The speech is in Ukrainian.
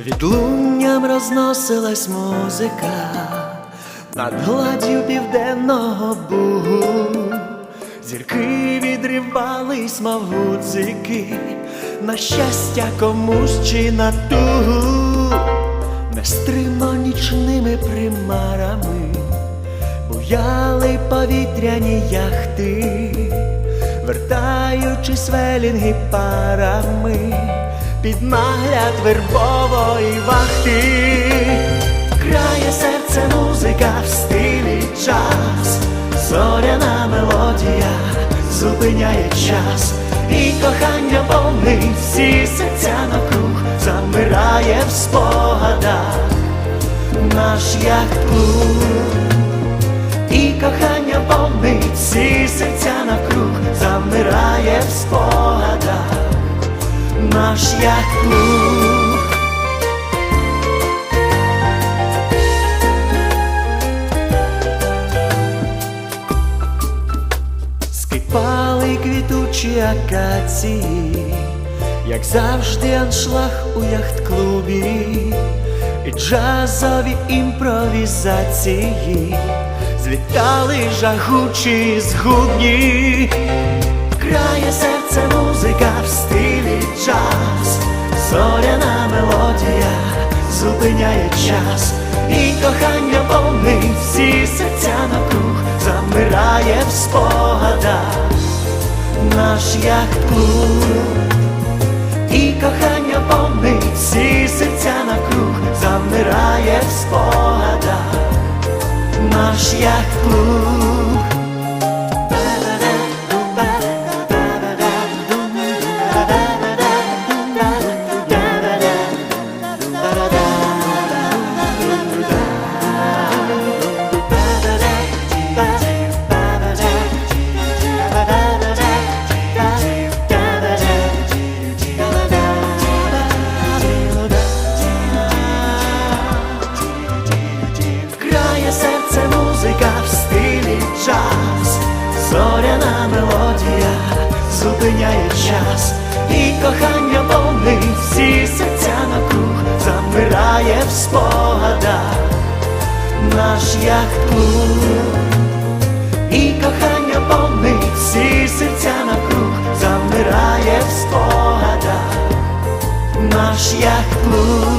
Відлунням розносилась музика над гладдю південного бугу. Зірки відривались, мов гудзики, на щастя комусь чи на тугу, нестримно нічними примарами, буяли повітряні яхти, вертаючись велінги парами під нагляд вербової вахти, крає серце музика в стилі час, зоряна мелодія зупиняє час, і кохання повнить всі серця навкруг, замирає в спогадах. Наш яхт-клуб. І кохання повнить всі серця навкруг, замирає в спогадах наш яхт-клуб. Скипали квітучі акації, як завжди аншлаг у яхт-клубі, і джазові імпровізації, злітали жагучі згубні, крає серце зупиняє час, і кохання повнить всі серця навкруг, замирає в спогадах наш яхт-клуб. І кохання повнить всі серця навкруг, замирає в спогадах наш яхт-клуб. Крає зупиняє час, і кохання повнить всі серця на круг замирає в спогадах наш яхт-клуб. І кохання повнить всі серця на круг замирає в спогадах наш яхт-клуб. Спогадах